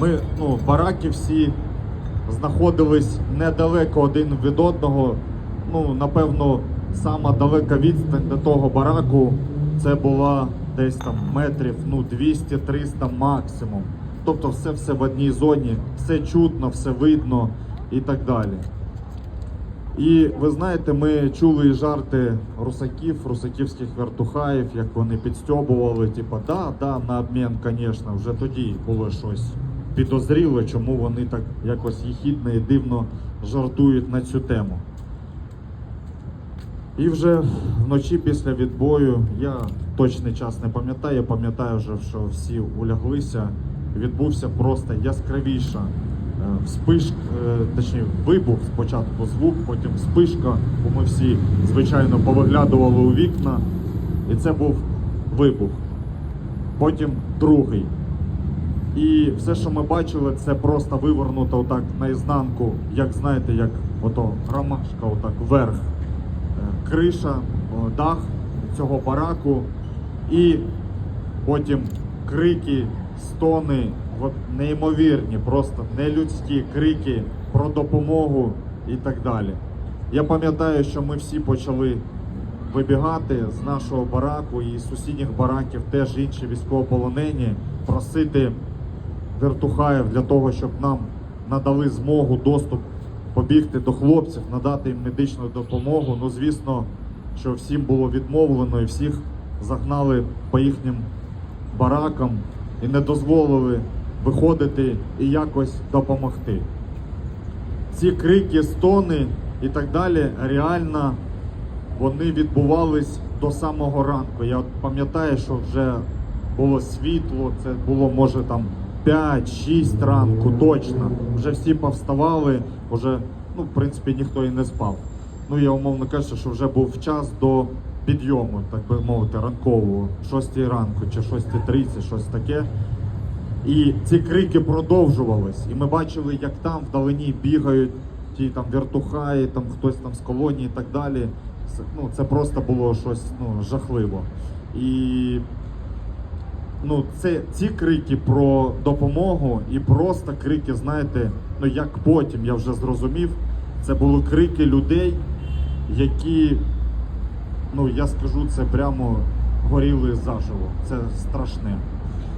Ми, ну, бараки всі знаходились недалеко один від одного. Ну, напевно, сама далека відстань до того бараку це була десь там метрів ну, 200-300 максимум. Тобто все все в одній зоні, все чутно, все видно і так далі. І ви знаєте, ми чули і жарти русаків, русаківських вертухаїв, як вони підстьобували, типа, да, да, на обмін, звісно, вже тоді було щось підозріле, чому вони так якось їхідно і дивно жартують на цю тему. І вже вночі після відбою, я точний час не пам'ятаю, я пам'ятаю вже, що всі уляглися, відбувся просто яскравіша е, вспишка, е, точніше вибух, спочатку звук, потім вспишка, бо ми всі, звичайно, повиглядували у вікна, і це був вибух. Потім другий. І все, що ми бачили, це просто вивернуто отак наізнанку, як знаєте, як ото ромашка, отак вверх. Е, Криша, дах цього бараку, і потім крики, стони, от неймовірні, просто нелюдські крики про допомогу і так далі. Я пам'ятаю, що ми всі почали вибігати з нашого бараку і з сусідніх бараків теж інші військовополонені, просити вертухаїв для того, щоб нам надали змогу, доступ побігти до хлопців, надати їм медичну допомогу. Ну, звісно, що всім було відмовлено і всіх загнали по їхнім баракам і не дозволили виходити і якось допомогти. Ці крики, стони і так далі реально вони відбувались до самого ранку. Я пам'ятаю, що вже було світло, це було може там 5-6 ранку, точно. Вже всі повставали, вже, ну, в принципі, ніхто і не спав. Ну, я умовно кажу, що вже був час до підйому, так би мовити, ранкового, 6 ранку чи 6.30, щось таке. І ці крики продовжувались. І ми бачили, як там вдалині бігають ті там вертухаї, там хтось там з колонії і так далі. Це, ну, це просто було щось ну, жахливо. І ну, це ці крики про допомогу і просто крики, знаєте, ну як потім я вже зрозумів, це були крики людей, які, ну я скажу, це прямо горіли заживо. Це страшне.